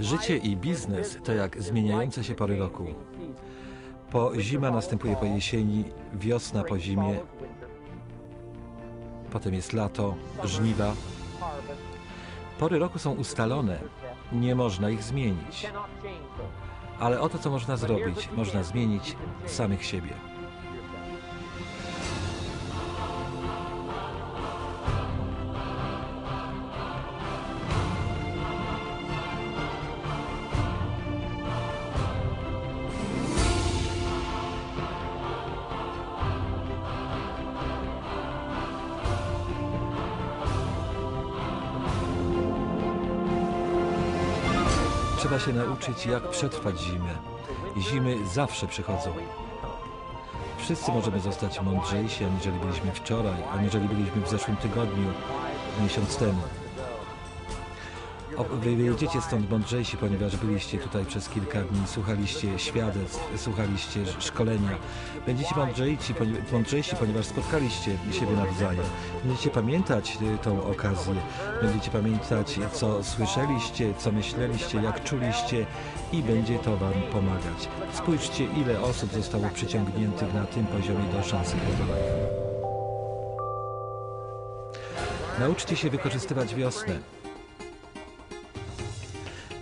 Życie i biznes to jak zmieniające się pory roku. Po zima następuje po jesieni, wiosna po zimie, potem jest lato, żniwa. Pory roku są ustalone, nie można ich zmienić. Ale oto co można zrobić, można zmienić samych siebie. Trzeba się nauczyć, jak przetrwać zimę. Zimy zawsze przychodzą. Wszyscy możemy zostać mądrzejsi, aniżeli byliśmy wczoraj, aniżeli byliśmy w zeszłym tygodniu, miesiąc temu. Wy wyjedziecie stąd mądrzejsi, ponieważ byliście tutaj przez kilka dni, słuchaliście świadectw, słuchaliście sz- szkolenia. Będziecie mądrzejsi, poni- mądrzejsi, ponieważ spotkaliście siebie nawzajem. Będziecie pamiętać y, tą okazję, będziecie pamiętać, co słyszeliście, co myśleliście, jak czuliście i będzie to Wam pomagać. Spójrzcie, ile osób zostało przyciągniętych na tym poziomie do szansy Herbalife. Nauczcie się wykorzystywać wiosnę.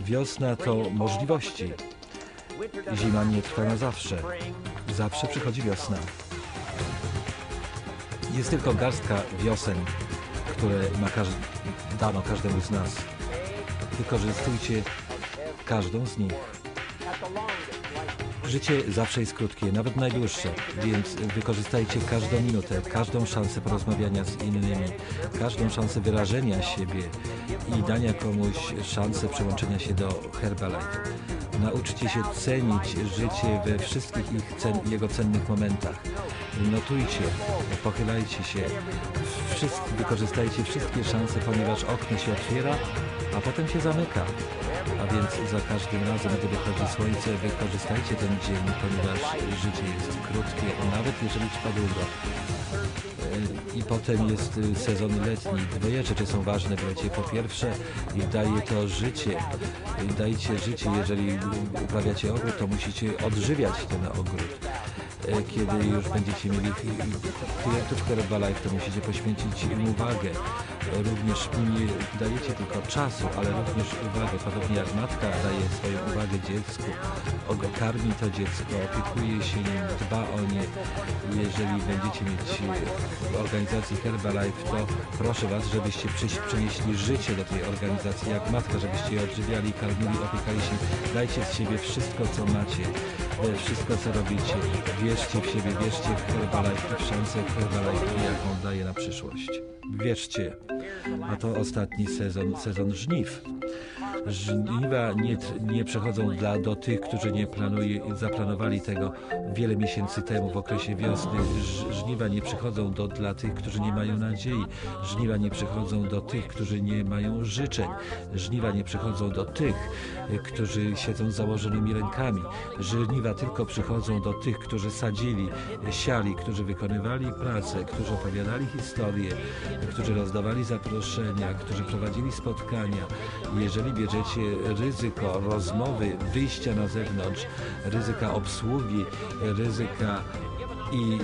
Wiosna to możliwości. Zima nie trwa na zawsze. Zawsze przychodzi wiosna. Jest tylko garstka wiosen, które ma każ- dano każdemu z nas. Wykorzystujcie każdą z nich. Życie zawsze jest krótkie, nawet najdłuższe, więc wykorzystajcie każdą minutę, każdą szansę porozmawiania z innymi, każdą szansę wyrażenia siebie i dania komuś szansę przyłączenia się do Herbalife. Nauczcie się cenić życie we wszystkich ich cen, jego cennych momentach. Notujcie, pochylajcie się, wszystko, wykorzystajcie wszystkie szanse, ponieważ okno się otwiera, a potem się zamyka. A więc za każdym razem, gdy wychodzi słońce, wykorzystajcie ten dzień, ponieważ życie jest krótkie, nawet jeżeli trwa długo. E, I potem jest y, sezon letni. Dwie rzeczy są ważne w lecie. Po pierwsze, daje to życie. Dajcie życie. Jeżeli uprawiacie ogród, to musicie odżywiać ten ogród. E, Kiedy już będziecie mieli klientów Herbalife, to musicie poświęcić im uwagę. E, Również nie dajecie tylko czasu, ale również uwagę. Podobnie jak matka daje swoją uwagę dziecku, karmi to dziecko, opiekuje się nim, dba o nie. Jeżeli będziecie mieć w organizacji Herbalife, to proszę Was, żebyście przynieśli życie do tej organizacji, jak matka, żebyście je odżywiali, karmili, opiekali się. Dajcie z siebie wszystko, co macie, wszystko, co robicie. Wierzcie w siebie, wierzcie w Herbalife i w szansę jaką daje na przyszłość. Wierzcie, a to ostatni sezon, sezon żniw. Żniwa nie, nie przechodzą dla, do tych, którzy nie planuje, zaplanowali tego wiele miesięcy temu w okresie wiosny. Żniwa nie przychodzą do, dla tych, którzy nie mają nadziei. Żniwa nie przychodzą do tych, którzy nie mają życzeń. Żniwa nie przychodzą do tych, którzy siedzą z założonymi rękami. Żniwa tylko przychodzą do tych, którzy sadzili, siali, którzy wykonywali pracę, którzy opowiadali historie, którzy rozdawali zaproszenia, którzy prowadzili spotkania. Jeżeli bierzecie ryzyko rozmowy, wyjścia na zewnątrz, ryzyka obsługi, ryzyka i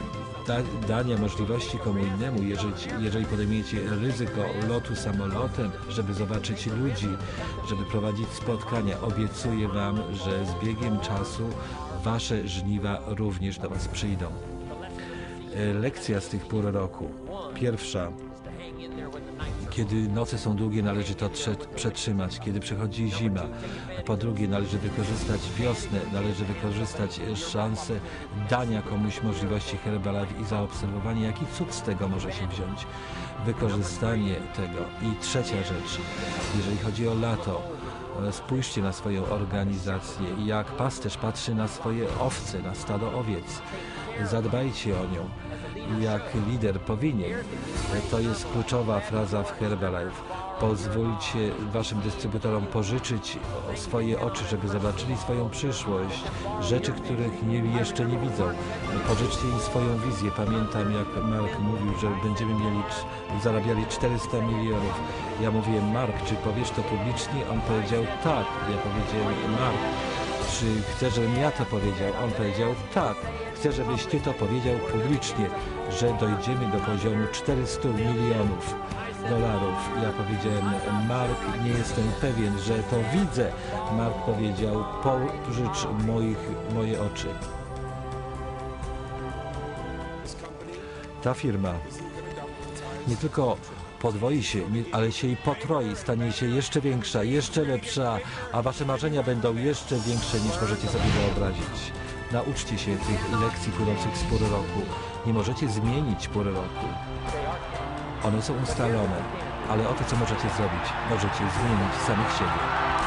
da, dania możliwości komu innemu, jeżeli, jeżeli podejmiecie ryzyko lotu samolotem, żeby zobaczyć ludzi, żeby prowadzić spotkania, obiecuję Wam, że z biegiem czasu Wasze żniwa również do Was przyjdą. E, Lekcja z tych pół roku. Pierwsza. Kiedy noce są długie, należy to przetrzymać. Kiedy przychodzi zima. Po drugie, należy wykorzystać wiosnę, należy wykorzystać e, szansę dania komuś możliwości Herbalife i zaobserwowanie, jaki cud z tego może się wziąć. Wykorzystanie tego. I trzecia rzecz, jeżeli chodzi o lato, e, spójrzcie na swoją organizację jak pasterz patrzy na swoje owce, na stado owiec. Zadbajcie o nią jak lider powinien. To jest kluczowa fraza w Herbalife. Pozwólcie waszym dystrybutorom pożyczyć swoje oczy, żeby zobaczyli swoją przyszłość, rzeczy, których nie, jeszcze nie widzą. Pożyczcie im swoją wizję. Pamiętam, jak Mark mówił, że będziemy mieli, zarabiali 400 milionów. Ja mówiłem, Mark, czy powiesz to publicznie? On powiedział, tak. Ja powiedziałem, Mark, czy chcesz, żebym ja to powiedział? On powiedział, tak. Chcę, żebyś ty to powiedział publicznie, że dojdziemy do poziomu 400 milionów dolarów. Ja powiedziałem, Mark, nie jestem pewien, że to widzę. Mark powiedział, pożycz moich, moje oczy. Ta firma nie tylko podwoi się, ale się i potroi, stanie się jeszcze większa, jeszcze lepsza, a wasze marzenia będą jeszcze większe niż możecie sobie wyobrazić. Nauczcie się tych lekcji płynących z pory roku. Nie możecie zmienić pory roku. One są ustalone, ale oto co możecie zrobić. Możecie zmienić samych siebie.